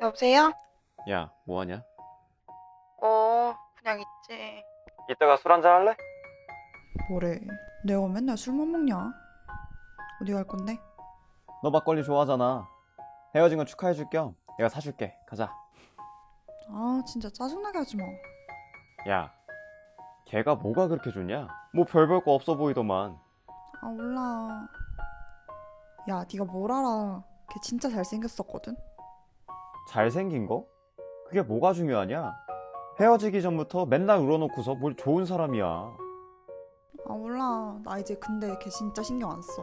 여보세요? 야, 뭐하냐? 어, 그냥 있지. 이따가 술 한잔 할래? 뭐래? 내가 맨날 술만 먹냐? 어디 갈 건데? 너 막걸리 좋아하잖아. 헤어진 건 축하해줄 겸 내가 사줄게. 가자. 아 진짜 짜증나게 하지 마. 야, 걔가 뭐가 그렇게 좋냐? 뭐 별별 거 없어 보이더만. 아 몰라. 야 네가 뭘 알아? 걔 진짜 잘생겼었거든. 잘생긴 거? 그게 뭐가 중요하냐? 헤어지기 전부터 맨날 울어놓고서 뭘 좋은 사람이야. 아 몰라. 나 이제 근데 걔 진짜 신경 안 써.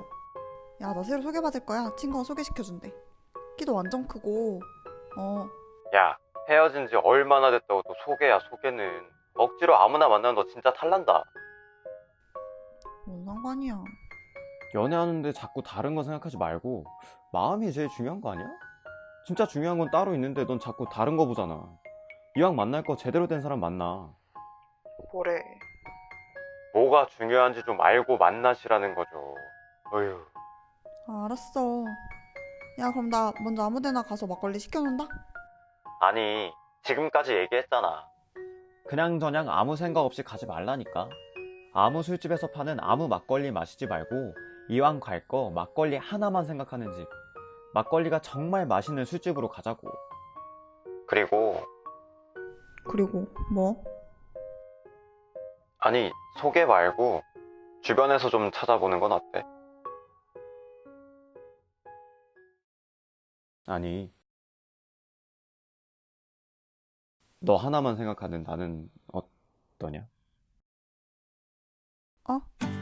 야 나 새로 소개받을 거야. 친구가 소개시켜준대. 키도 완전 크고. 어. 야, 헤어진 지 얼마나 됐다고 또 소개야, 소개는. 억지로 아무나 만나면 너 진짜 탈난다. 뭔 상관이야. 연애하는데 자꾸 다른 거 생각하지 말고 마음이 제일 중요한 거 아니야? 진짜 중요한 건 따로 있는데 넌 자꾸 다른 거 보잖아. 이왕 만날 거 제대로 된 사람 만나. 뭐래? 뭐가 중요한지 좀 알고 만나시라는 거죠. 어휴. 아 알았어. 야 그럼 나 먼저 아무 데나 가서 막걸리 시켜놓는다. 아니, 지금까지 얘기했잖아. 그냥 저냥 아무 생각 없이 가지 말라니까. 아무 술집에서 파는 아무 막걸리 마시지 말고 이왕 갈 거 막걸리 하나만 생각하는 집. 막걸리가 정말 맛있는 술집으로 가자고. 그리고 그리고 뭐? 아니, 소개 말고 주변에서 좀 찾아보는 건 어때? 아니, 너 하나만 생각하는 나는 어떠냐? 어?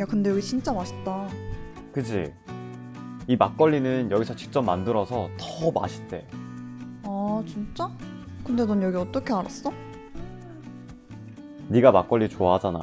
야 근데 여기 진짜 맛있다. 그지? 이 막걸리는 여기서 직접 만들어서 더 맛있대. 아 진짜? 근데 넌 여기 어떻게 알았어? 네가 막걸리 좋아하잖아.